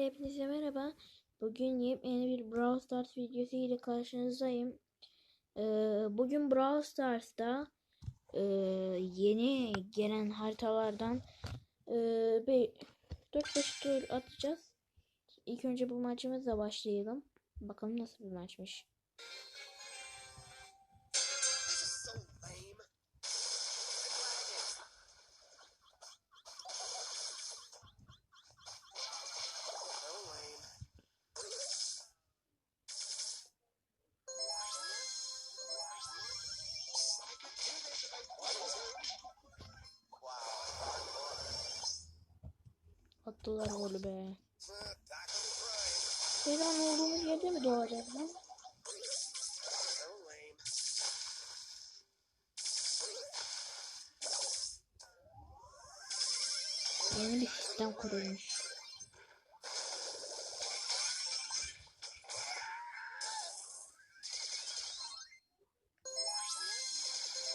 Hepinize merhaba. Bugün yepyeni bir Brawl Stars videosu ile karşınızdayım. Ee, bugün Brawl Stars'ta e, yeni gelen haritalardan e, bir 4-5 tur atacağız. İlk önce bu maçımızla başlayalım. Bakalım nasıl bir maçmış. Attılar golü be. Back on the grind. Ne zaman olduğumuz yerde mi doğacağız lan? Yeni bir sistem kurulmuş.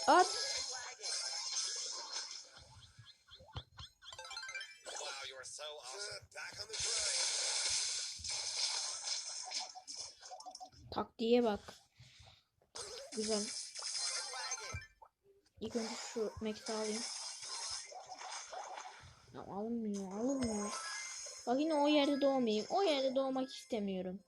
At. So awesome. Back on the grind. Taktiğe bak. Güzel. İlk önce şu Max'i alayım. Ya alınmıyor, alınmıyor. Bak yine o yerde doğmayayım. O yerde doğmak istemiyorum.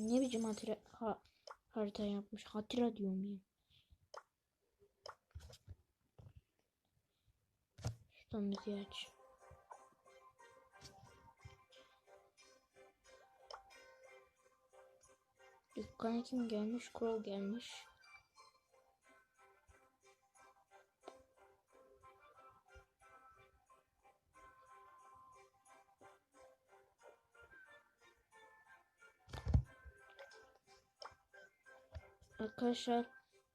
Ne biçim hatira, ha, harita yapmış. Hatira diyorum ya. Şuradan müziği aç. Dükkana kim gelmiş? Crow gelmiş. Arkadaşlar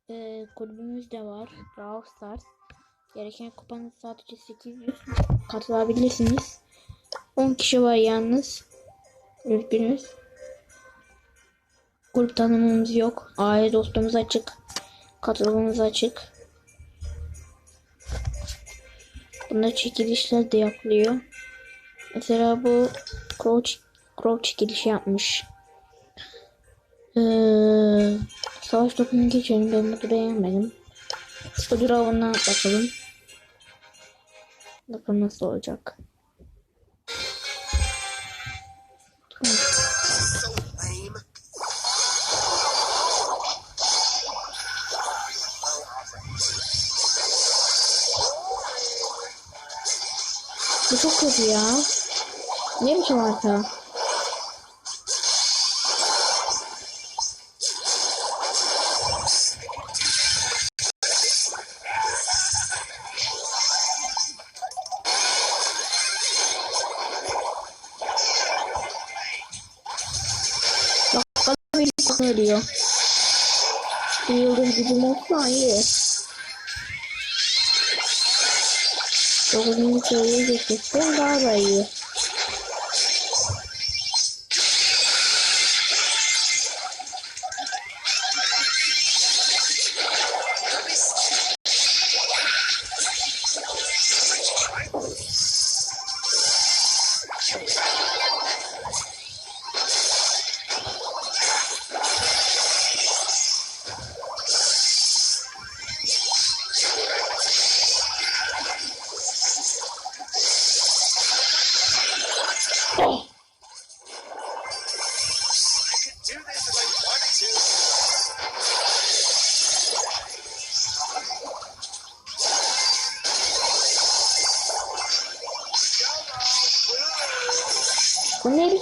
e, kulübümüz de var. Brawl Stars. Gereken kupanız sadece 800. Katılabilirsiniz. 10 kişi var yalnız. Üzgünüz. Grup tanımımız yok. Aile dostumuz açık. Katılımımız açık. Bunda çekilişler de yapılıyor. Mesela bu Crow, Crow çekilişi yapmış. Ee, savaş topunu geçelim. Ben bu yemedim. Ödül avına bakalım. Bakalım nasıl olacak. Bu çok kötü ya. Ne biçim harita? Bir bakın ölüyor. Bir yıldız gücüm olsa iyi. Dokuzuncu seviyeye geçersem daha da iyi. I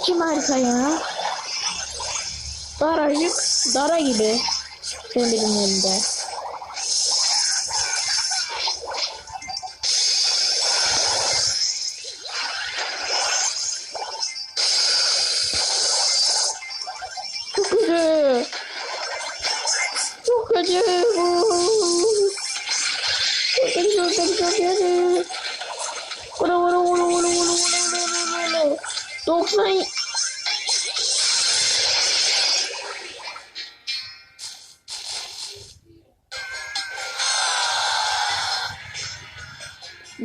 Biçim harita ya? Daracık, dara gibi. Senin benim elimde. Çok kötü. Çok kötü bu. Çok kötü, çok kötü, çok kötü. Vura vura vura vura vura vura vura. 90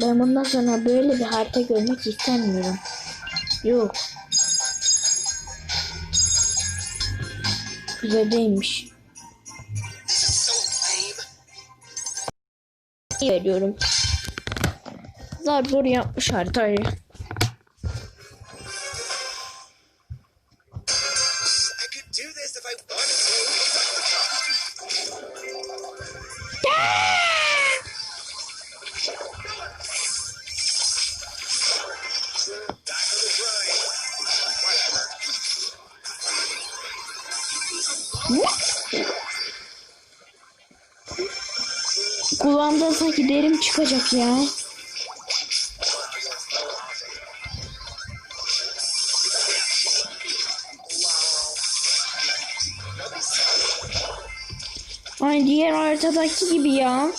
Ben bundan sonra böyle bir harita görmek istemiyorum. Yok. Güzel değilmiş. Veriyorum. Zar zor yapmış haritayı. I Kulağımdan sanki derim çıkacak ya. Aynı diğer haritadaki gibi ya.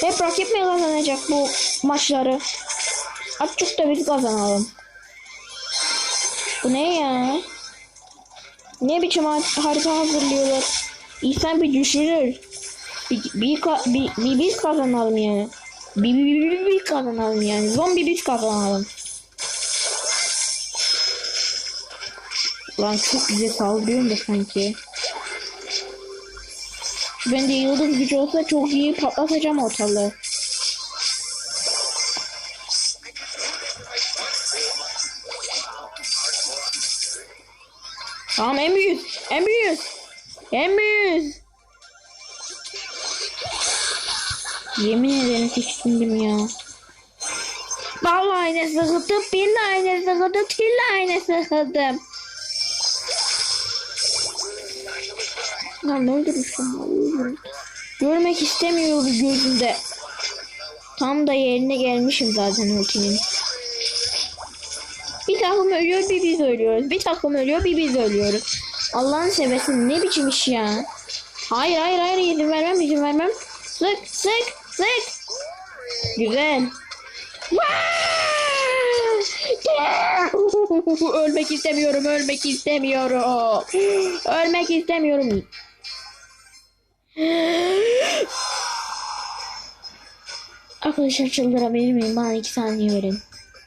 Hep rakip mi kazanacak bu maçları? Açık da biz kazanalım. Bu ne ya? Ne biçim har- harita hazırlıyorlar? İnsan bir düşünür. Bir, bir, bir, bir biz kazanalım yani. Bir, bir, bir, bir, kazanalım yani. Zombi biz kazanalım. Lan çok güzel saldırıyorum da sanki. Şu bende yıldız gücü olsa çok iyi patlatacağım ortalığı. Tamam en büyük. En büyük. En büyük. Yemin ederim tiksindim ya. Vallahi aynı sıkıldım. De aynı sıkıldım. De aynı sıkıldım. Lan ne öldürürsün? Görmek istemiyorum gözümde. Tam da yerine gelmişim zaten ultinin. Bir takım ölüyor bir biz ölüyoruz. Bir takım ölüyor bir biz ölüyoruz. Allah'ın seversen ne biçim iş ya. Hayır hayır hayır izin vermem izin vermem. Sık sık sık. Güzel. Ölmek istemiyorum ölmek istemiyorum. Ölmek istemiyorum. Arkadaşlar çıldırabilir miyim? Bana iki saniye verin.